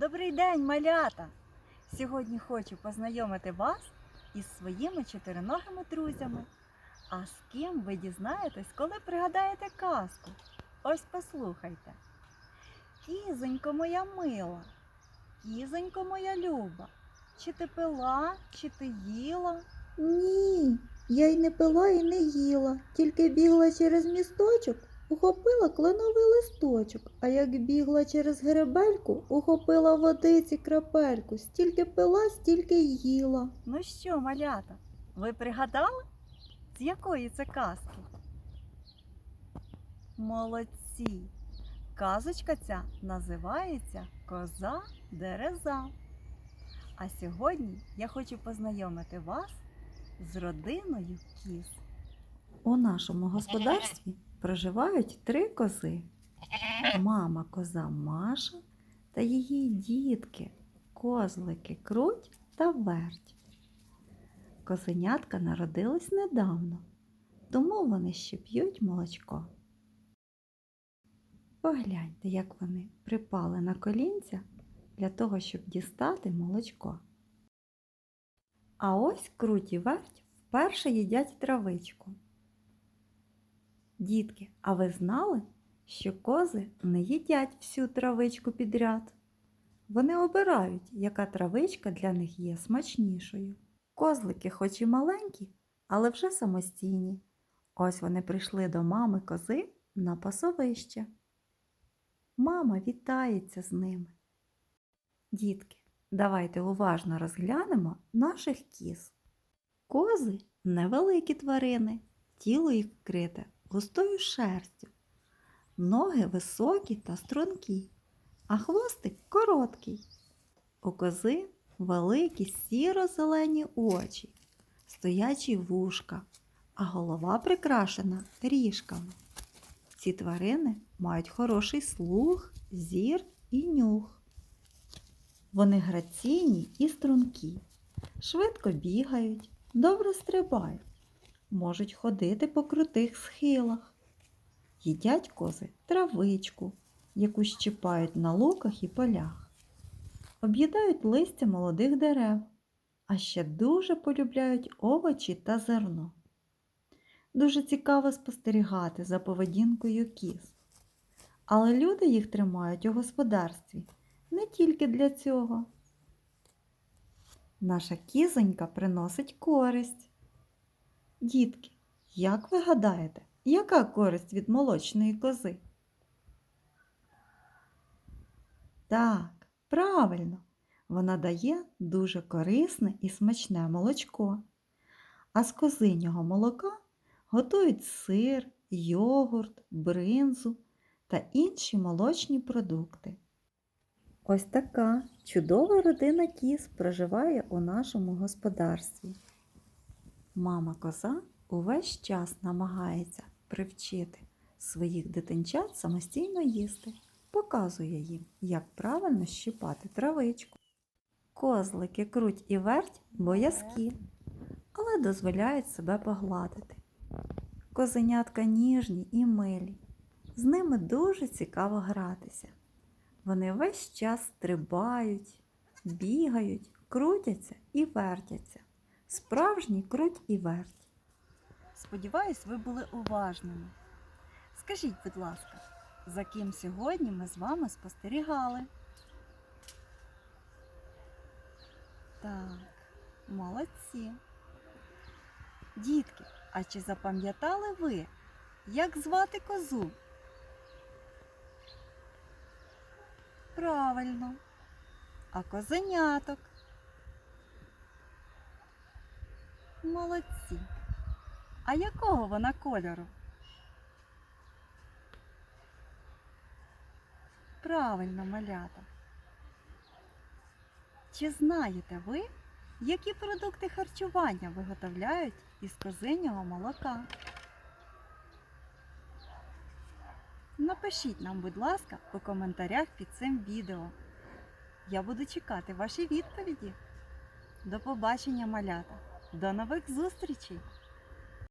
Добрий день, малята! Сьогодні хочу познайомити вас із своїми чотириногими друзями. А з ким ви дізнаєтесь, коли пригадаєте казку? Ось послухайте. Кізонько моя мила, кізонько моя люба, чи ти пила, чи ти їла? Ні, я й не пила, і не їла, тільки бігла через місточок, ухопила кленовий листочок, а як бігла через гребельку, ухопила водиці крапельку, стільки пила, стільки й їла. Ну що, малята, ви пригадали? З якої це казки? Молодці! Казочка ця називається Коза Дереза. А сьогодні я хочу познайомити вас з родиною кіз. У нашому господарстві проживають три кози. Мама коза Маша та її дітки, козлики Круть та Верть. Козенятка народились недавно, тому вони ще п'ють молочко. Погляньте, як вони припали на колінця для того, щоб дістати молочко. А ось круть і верть вперше їдять травичку. Дітки, а ви знали, що кози не їдять всю травичку підряд? Вони обирають, яка травичка для них є смачнішою. Козлики, хоч і маленькі, але вже самостійні. Ось вони прийшли до мами кози на пасовище. Мама вітається з ними. Дітки, давайте уважно розглянемо наших кіз. Кози невеликі тварини, тіло їх вкрите густою шерстю, ноги високі та стрункі, а хвостик короткий. У кози великі сіро-зелені очі, стоячі вушка, а голова прикрашена ріжками. Ці тварини мають хороший слух, зір і нюх. Вони граційні і стрункі, швидко бігають, добре стрибають, можуть ходити по крутих схилах. Їдять кози травичку, яку щипають на луках і полях. Об'їдають листя молодих дерев, а ще дуже полюбляють овочі та зерно. Дуже цікаво спостерігати за поведінкою кіз. Але люди їх тримають у господарстві не тільки для цього. Наша кізонька приносить користь. Дітки, як ви гадаєте, яка користь від молочної кози? Так, правильно, вона дає дуже корисне і смачне молочко. А з козинього молока готують сир, йогурт, бринзу та інші молочні продукти. Ось така чудова родина кіз проживає у нашому господарстві. Мама коза увесь час намагається привчити своїх дитинчат самостійно їсти, показує їм, як правильно щипати травичку. Козлики круть і верть боязкі, але дозволяють себе погладити. Козенятка ніжні і милі, з ними дуже цікаво гратися. Вони весь час стрибають, бігають, крутяться і вертяться. Справжній круть і верть. Сподіваюсь, ви були уважними. Скажіть, будь ласка, за ким сьогодні ми з вами спостерігали? Так, молодці. Дітки, а чи запам'ятали ви, як звати козу? Правильно. А козеняток? Молодці. А якого вона кольору? Правильно, малята. Чи знаєте ви, які продукти харчування виготовляють із козинього молока? Напишіть нам, будь ласка, у коментарях під цим відео. Я буду чекати ваші відповіді. До побачення, малята! До нових зустрічей!